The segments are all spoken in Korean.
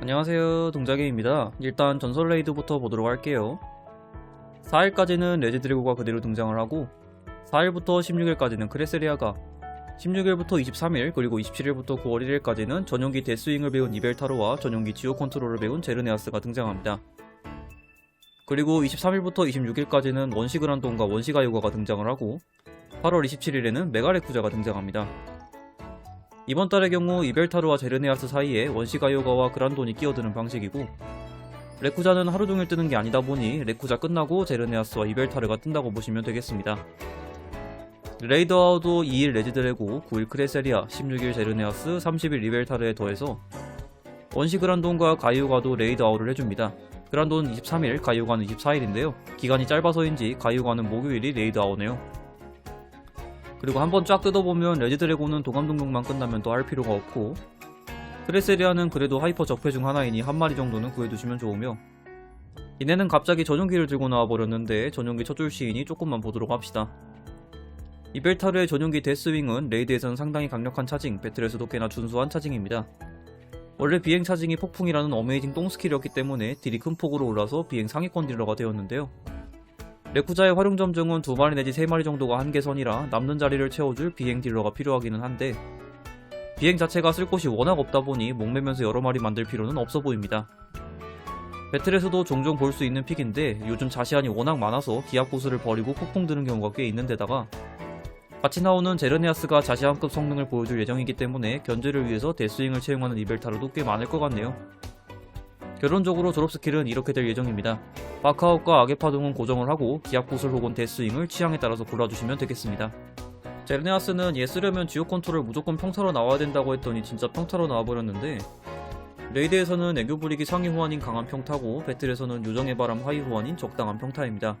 안녕하세요 동자게입니다. 일단 전설 레이드부터 보도록 할게요. 4일까지는 레지드래고가 그대로 등장을 하고 4일부터 16일까지는 크레세리아가 16일부터 23일 그리고 27일부터 9월 1일까지는 전용기 데스윙을 배운 이벨타로와 전용기 지오 컨트롤을 배운 제르네아스가 등장합니다. 그리고 23일부터 26일까지는 원시그란돈과 원시가요가가 등장을 하고 8월 27일에는 메가레쿠자가 등장합니다 이번 달의 경우 이벨타르와 제르네아스 사이에 원시가요가와 그란돈이 끼어드는 방식이고 레쿠자는 하루 종일 뜨는 게 아니다 보니 레쿠자 끝나고 제르네아스와 이벨타르가 뜬다고 보시면 되겠습니다. 레이더아우도 2일 레지드레고, 9일 크레세리아, 16일 제르네아스, 30일 이벨타르에 더해서 원시 그란돈과 가이오가도 레이드아웃을 해줍니다. 그란돈은 23일, 가이오가는 24일인데요. 기간이 짧아서인지 가이오가는 목요일이 레이드아웃네요. 그리고 한번 쫙 뜯어보면 레지드래곤은 등록만 끝나면 더 할 필요가 없고 크레세리아는 그래도 하이퍼 적폐 중 하나이니 한 마리 정도는 구해두시면 좋으며 이내는 갑자기 전용기를 들고 나와버렸는데 전용기 첫 줄 시인이 조금만 보도록 합시다. 이벨타르의 전용기 데스윙은 레이드에서는 상당히 강력한 차징, 배틀에서도 꽤나 준수한 차징입니다. 원래 비행 차징이 폭풍이라는 어메이징 똥 스킬이었기 때문에 딜이 큰 폭으로 올라서 비행 상위권 딜러가 되었는데요. 레쿠자의 활용 점정은 두 마리 내지 세 마리 정도가 한계선이라 남는 자리를 채워줄 비행 딜러가 필요하기는 한데 비행 자체가 쓸 곳이 워낙 없다 보니 목매면서 여러 마리 만들 필요는 없어 보입니다. 배틀에서도 종종 볼 수 있는 픽인데 요즘 자시안이 워낙 많아서 기압 고수를 버리고 폭풍 드는 경우가 꽤 있는데다가 같이 나오는 제르네아스가 자시안급 성능을 보여줄 예정이기 때문에 견제를 위해서 데스윙을 채용하는 이벨타르도 꽤 많을 것 같네요. 결론적으로 졸업 스킬은 이렇게 될 예정입니다. 바카웃과 악의 파동은 고정을 하고 기압 구슬 혹은 데스윙을 취향에 따라서 골라주시면 되겠습니다. 제르네아스는 얘 쓰려면 지오 컨트롤 무조건 평타로 나와야 된다고 했더니 진짜 평타로 나와버렸는데 레이드에서는 애교 부리기 상위 호환인 강한 평타고 배틀에서는 요정의 바람 하위 호환인 적당한 평타입니다.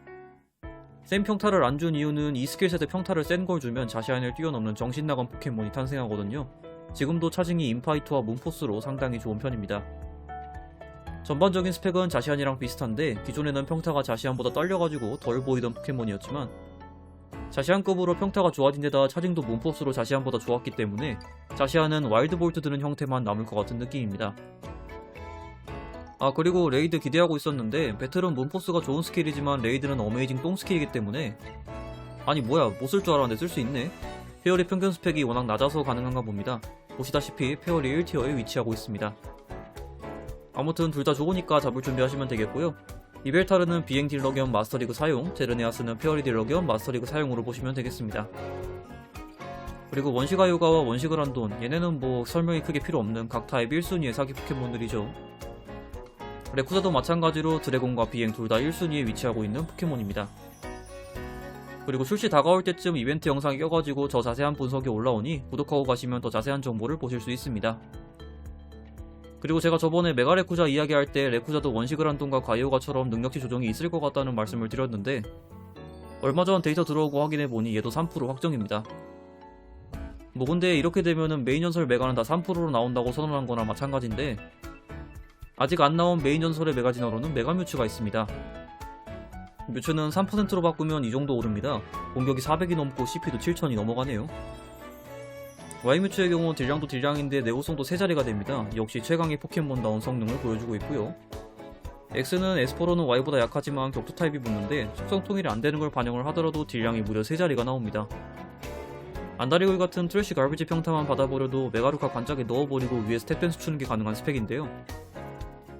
센 평타를 안 준 이유는 이 스킬 세트 평타를 센 걸 주면 자시안을 뛰어넘는 정신나간 포켓몬이 탄생하거든요. 지금도 차징이 인파이트와 문포스로 상당히 좋은 편입니다. 전반적인 스펙은 자시안이랑 비슷한데 기존에는 평타가 자시안보다 떨려가지고 덜 보이던 포켓몬이었지만 자시안급으로 평타가 좋아진 데다 차징도 문포스로 자시안보다 좋았기 때문에 자시안은 와일드볼트 드는 형태만 남을 것 같은 느낌입니다. 아 그리고 레이드 기대하고 있었는데 배틀은 문포스가 좋은 스킬이지만 레이드는 어메이징 똥 스킬이기 때문에 아니 뭐야 못 쓸 줄 알았는데 쓸 수 있네. 페어리 평균 스펙이 워낙 낮아서 가능한가 봅니다. 보시다시피 페어리 1티어에 위치하고 있습니다 아무튼 둘 다 좋으니까 잡을 준비하시면 되겠고요. 이벨타르는 비행 딜러 겸 마스터리그 사용, 제르네아스는 페어리 딜러 겸 마스터리그 사용으로 보시면 되겠습니다. 그리고 원시가요가와 원시그란돈 얘네는 뭐 설명이 크게 필요 없는 각 타입 1순위의 사기 포켓몬들이죠. 레쿠자도 마찬가지로 드래곤과 비행 둘 다 1순위에 위치하고 있는 포켓몬입니다. 그리고 출시 다가올 때쯤 이벤트 영상이 껴가지고 저 자세한 분석이 올라오니 구독하고 가시면 더 자세한 정보를 보실 수 있습니다. 그리고 제가 저번에 메가 레쿠자 이야기할 때 레쿠자도 원시 그란돈과 가이오가처럼 능력치 조정이 있을 것 같다는 말씀을 드렸는데 얼마 전 데이터 들어오고 확인해보니 얘도 3% 확정입니다. 뭐 근데 이렇게 되면은 메인 전설 메가는 다 3%로 나온다고 선언한 거나 마찬가지인데 아직 안 나온 메인 전설의 메가 진화로는 메가 뮤츠가 있습니다. 뮤츠는 3%로 바꾸면 이 정도 오릅니다. 공격이 400이 넘고 CP도 7000이 넘어가네요. 와이뮤츠의 경우 딜량도 딜량인데 내구성도 3자리가 됩니다. 역시 최강의 포켓몬다운 성능을 보여주고 있고요. X는 에스퍼로는 Y보다 약하지만 격투 타입이 붙는데 속성 통일이 안 되는 걸 반영을 하더라도 딜량이 무려 3자리가 나옵니다. 안다리골 같은 트래쉬 갈비지 평타만 받아버려도 메가루카 관짝에 넣어버리고 위에 스텝 댄스 추는 게 가능한 스펙인데요.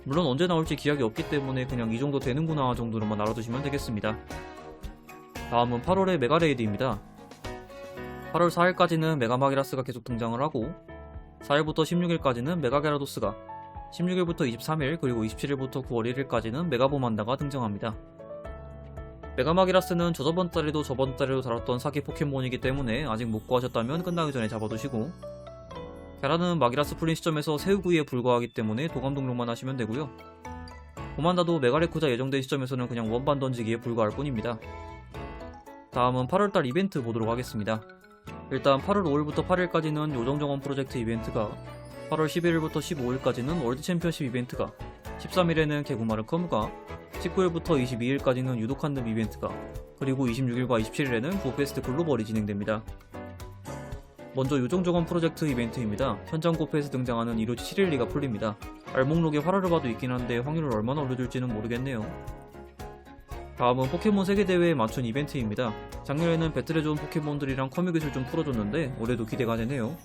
물론 언제 나올지 기약이 없기 때문에 그냥 이 정도 되는구나 정도로만 알아두시면 되겠습니다. 다음은 8월의 메가레이드입니다. 8월 4일까지는 메가마기라스가 계속 등장을 하고 4일부터 16일까지는 메가게라도스가 16일부터 23일 그리고 27일부터 9월 1일까지는 메가보만다가 등장합니다. 메가마기라스는 저저번 달에도 저번 달에도 다뤘던 사기 포켓몬이기 때문에 아직 못 구하셨다면 끝나기 전에 잡아두시고 게라는 마기라스 풀린 시점에서 새우구이에 불과하기 때문에 도감 등록만 하시면 되고요. 보만다도 메가레쿠자 예정된 시점에서는 그냥 원반 던지기에 불과할 뿐입니다. 다음은 8월달 이벤트 보도록 하겠습니다. 일단 8월 5일부터 8일까지는 요정 정원 프로젝트 이벤트가 8월 11일부터 15일까지는 월드 챔피언십 이벤트가 13일에는 개구마르 커무가 19일부터 22일까지는 유독한 늪 이벤트가 그리고 26일과 27일에는 부페스트 글로벌이 진행됩니다. 먼저 요정정원 프로젝트 이벤트입니다. 현장 고페에서 등장하는 이로치 7일리가 풀립니다. 알목록에 화라르바도 있긴 한데 확률을 얼마나 올려줄지는 모르겠네요. 다음은 포켓몬 세계대회에 맞춘 이벤트입니다. 작년에는 배틀에 좋은 포켓몬들이랑 커뮤 기술 좀 풀어줬는데 올해도 기대가 되네요.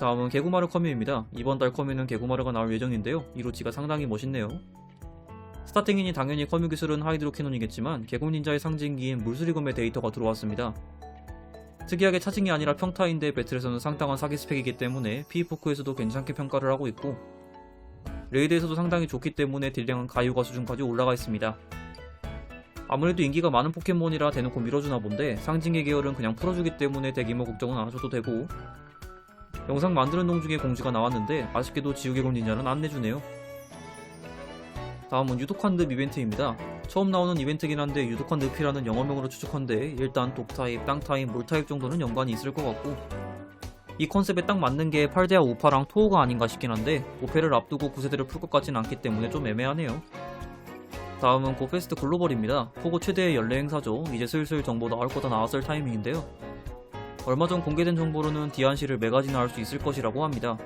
다음은 개구마르 커뮤입니다. 이번 달 커뮤는 개구마르가 나올 예정인데요. 이로치가 상당히 멋있네요. 스타팅이니 당연히 커뮤 기술은 하이드로 캐논이겠지만 개공 닌자의 상징기인 물수리검의 데이터가 들어왔습니다. 특이하게 차징이 아니라 평타인데 배틀에서는 상당한 사기 스펙이기 때문에 피이포크에서도 괜찮게 평가를 하고 있고 레이드에서도 상당히 좋기 때문에 딜량은 가유가 수준까지 올라가 있습니다. 아무래도 인기가 많은 포켓몬이라 대놓고 밀어주나 본데 상징의 계열은 그냥 풀어주기 때문에 대규모 걱정은 안 하셔도 되고 영상 만드는 동중에 공지가 나왔는데 아쉽게도 지우개 곤 닌자는 안 내주네요. 다음은 유독한 늪 이벤트입니다. 처음 나오는 이벤트긴 한데 유독한 늪이라는 영어명으로 추측한데 일단 독타입, 땅타입, 물타입 정도는 연관이 있을 것 같고 이 컨셉에 딱 맞는 게 팔대와 우파랑 토호가 아닌가 싶긴 한데 5패를 앞두고 9세대를 풀 것 같진 않기 때문에 좀 애매하네요. 다음은 고페스트 글로벌입니다. 포고 최대의 연례 행사죠. 이제 슬슬 정보 나올 거다 나왔을 타이밍인데요. 얼마 전 공개된 정보로는 디안시를 메가지나 할 수 있을 것이라고 합니다.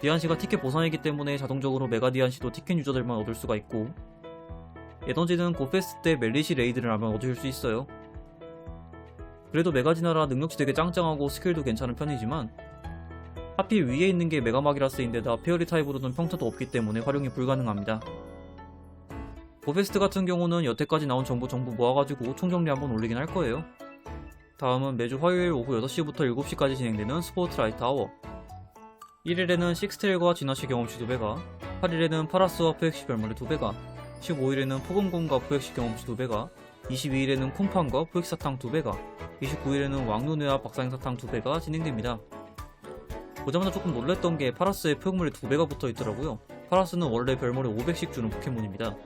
디안시가 티켓 보상이기 때문에 자동적으로 메가 디안시도 티켓 유저들만 얻을 수가 있고 에너지는 고페스트 때 멜리시 레이드를 하면 얻으실 수 있어요. 그래도 메가지나라 능력치 되게 짱짱하고 스킬도 괜찮은 편이지만 하필 위에 있는 게 메가마기라스인데다 페어리 타입으로는 평타도 없기 때문에 활용이 불가능합니다. 고페스트 같은 경우는 여태까지 나온 정보 전부 모아가지고 총정리 한번 올리긴 할 거예요. 다음은 매주 화요일 오후 6시부터 7시까지 진행되는 스포트 라이트 아워 1일에는 식스테일과 진화시 경험치 2배가 8일에는 파라스와 포획시 별물의 2배가 15일에는 포금곰과 포획시 경험치 2배가 22일에는 쿵팡과 포획시 사탕 2배가 29일에는 왕눈회와 박사행 사탕 2배가 진행됩니다. 보자마자 조금 놀랬던 게 파라스에 포획물이 2배가 붙어 있더라고요. 파라스는 원래 별물에 500씩 주는 포켓몬입니다.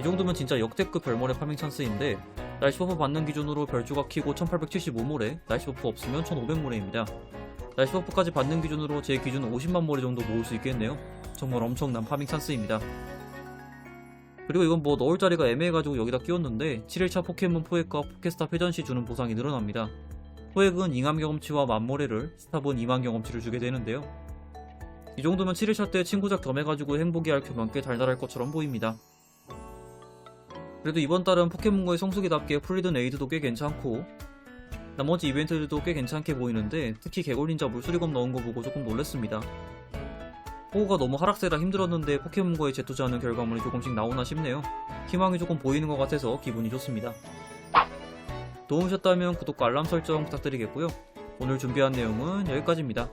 이 정도면 진짜 역대급 별물의 파밍 찬스인데 날씨 버프 받는 기준으로 별주가 키고 1875모래, 날씨 버프 없으면 1500모래입니다. 날씨 버프까지 받는 기준으로 제 기준 50만 모래 정도 모을 수 있겠네요. 정말 엄청난 파밍 찬스입니다. 그리고 이건 뭐 넣을 자리가 애매해가지고 여기다 끼웠는데 7일차 포켓몬 포획과 포켓스타 회전 시 주는 보상이 늘어납니다. 포획은 잉암 경험치와 만모래를, 스탑은 2만 경험치를 주게 되는데요. 이 정도면 7일차 때 친구작 덤해가지고 행복이 할 겸한 꽤 달달할 것처럼 보입니다. 그래도 이번 달은 포켓몬고의 성수기답게 풀리든 에이드도 꽤 괜찮고 나머지 이벤트들도 꽤 괜찮게 보이는데 특히 개골닌자 물수리검 넣은 거 보고 조금 놀랬습니다. 호우가 너무 하락세라 힘들었는데 포켓몬고에 재투자하는 결과물이 조금씩 나오나 싶네요. 희망이 조금 보이는 것 같아서 기분이 좋습니다. 도움주셨다면 구독과 알람 설정 부탁드리겠고요. 오늘 준비한 내용은 여기까지입니다.